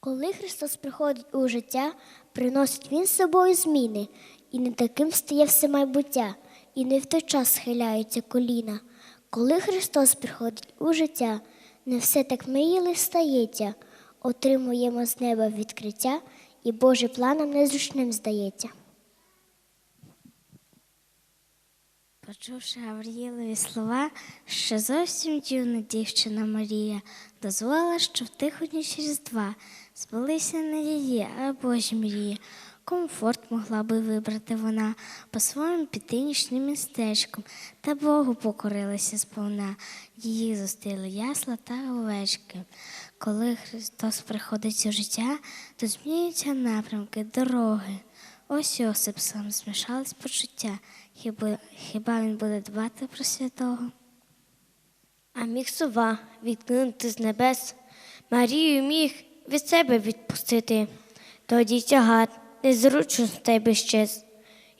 Коли Христос приходить у життя, приносить Він з собою зміни, і не таким стає все майбуття, і не в той час схиляються коліна. Коли Христос приходить у життя, не все так мріяли стається, отримуємо з неба відкриття, і Божий планом незручним здається. Почувши Гаврієлові слова, що зовсім дівна дівчина Марія дозволила, що в тиху ніч Різдва збулися не її, а Божі мрії. Комфорт могла би вибрати вона по своїм пітинічним містечком, та Богу покорилася сповна. Її зустріли ясла та овечки. Коли Христос приходить у життя, то змінюються напрямки, дороги. Ось Йосип сам змішались почуття. Хіба, хіба він буде дбати про святого? А міг сова відкинути з небес, Марію міг від себе відпустити. Тоді тягар незручностей би щез,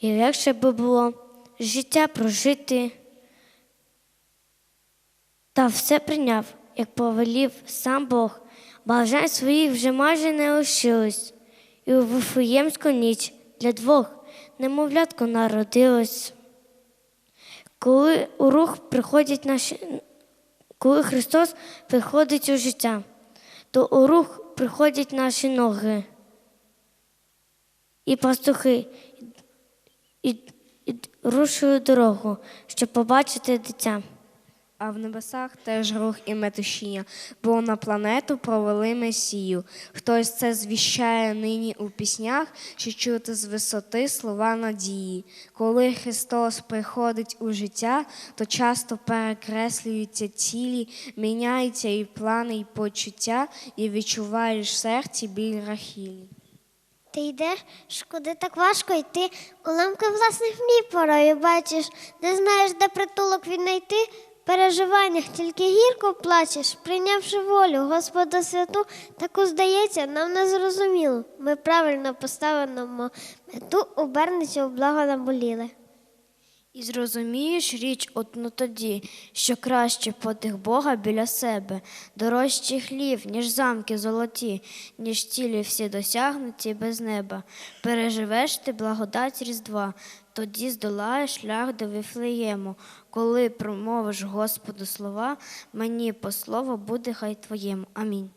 і легше би було життя прожити. Та все прийняв, як повелів сам Бог, бажань своїх вже майже не лишилось, і у Вифлеємську ніч для двох немовлятко народилось. Коли у рух приходять наші коли Христос приходить у життя, то у рух приходять наші ноги і пастухи і, і рушують дорогу, щоб побачити дитя. А в небесах теж рух і метушіння, бо на планету провели Месію. Хтось це звіщає нині у піснях, що чути з висоти слова надії. Коли Христос приходить у життя, то часто перекреслюються цілі, міняються і плани, і почуття, і відчуваєш в серці біль Рахілі. Ти йдеш, куди так важко йти, уламки власних мрій порою бачиш, не знаєш, де притулок віднайти. Переживаннях тільки гірко плачеш, прийнявши волю Господа святу, таку здається, нам не зрозуміло. Ми правильно поставимо мету обернеться у благо наболіле. І зрозумієш річ одну тоді, що краще подих Бога біля себе, дорожчий хлів, ніж замки золоті, ніж цілі всі досягнуті без неба. Переживеш ти благодать Різдва, тоді здолаєш шлях до Віфлеєму. Коли промовиш Господу слова, мені по слову буде хай твоєму. Амінь.